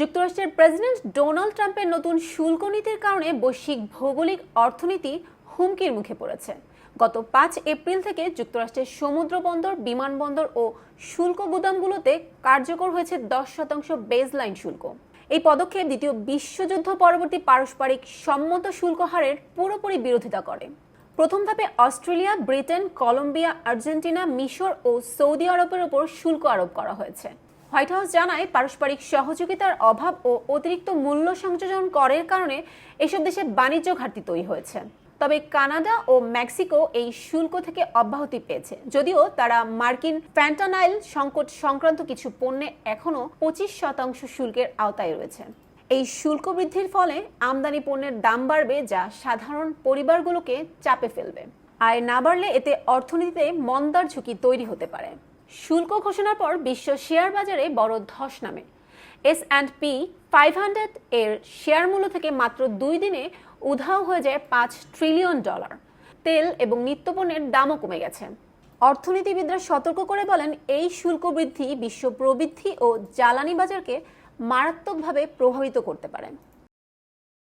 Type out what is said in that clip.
যুক্তরাষ্ট্রের president Donald ট্রাম্পের নতুন শুল্ক নীতির কারণে বৈশ্বিক ভৌগোলিক অর্থনীতি হুমকির মুখে পড়েছে। গত পাঁচ এপ্রিল থেকে যুক্তরাষ্ট্রের সমুদ্র বন্দর বিমানবন্দর ও শুল্ক গুদামগুলোতে কার্যকর হয়েছে দশ শতাংশ বেজলাইন শুল্ক। এই পদক্ষেপ দ্বিতীয় বিশ্বযুদ্ধ পরবর্তী পারস্পরিক সম্মত শুল্ক হারের পুরোপুরি বিরোধিতা করে। প্রথম ধাপে অস্ট্রেলিয়া, ব্রিটেন, কলম্বিয়া, আর্জেন্টিনা, মিশর ও সৌদি আরবের উপর শুল্ক আরোপ করা হয়েছে। হোয়াইট হাউস জানায়, পারস্পরিক সহযোগিতার অভাব ও অতিরিক্ত মূল্য সংযোজন করের কারণে এসব দেশে বাণিজ্য ঘাটতি তৈরি হয়েছে। তবে কানাডা ও মেক্সিকো এই শুল্ক থেকে অব্যাহতি পেয়েছে। যদিও তারা মার্কিন ফ্যান্টানাইল সংকট সংক্রান্ত কিছু পণ্যে এখনও পঁচিশ শতাংশ শুল্কের আওতায় রয়েছে। এই শুল্ক বৃদ্ধির ফলে আমদানি পণ্যের দাম বাড়বে যা সাধারণ পরিবারগুলোকে চাপে ফেলবে। আয় না বাড়লে এতে অর্থনীতিতে মন্দার ঝুঁকি তৈরি হতে পারে। শুল্ক ঘোষণার পর বিশ্ব শেয়ার বাজারে বড় ধস নামে। S and P five hundred এর শেয়ার মূল্য থেকে মাত্র দুই দিনে উধাও হয়ে যায় পাঁচ ট্রিলিয়ন ডলার তেল এবং নিত্যপণ্যের দামও কমে গেছে। অর্থনীতিবিদরা সতর্ক করে বলেন, এই শুল্ক বৃদ্ধি বিশ্ব প্রবৃদ্ধি ও জ্বালানি বাজারকে মারাত্মকভাবে প্রভাবিত করতে পারে।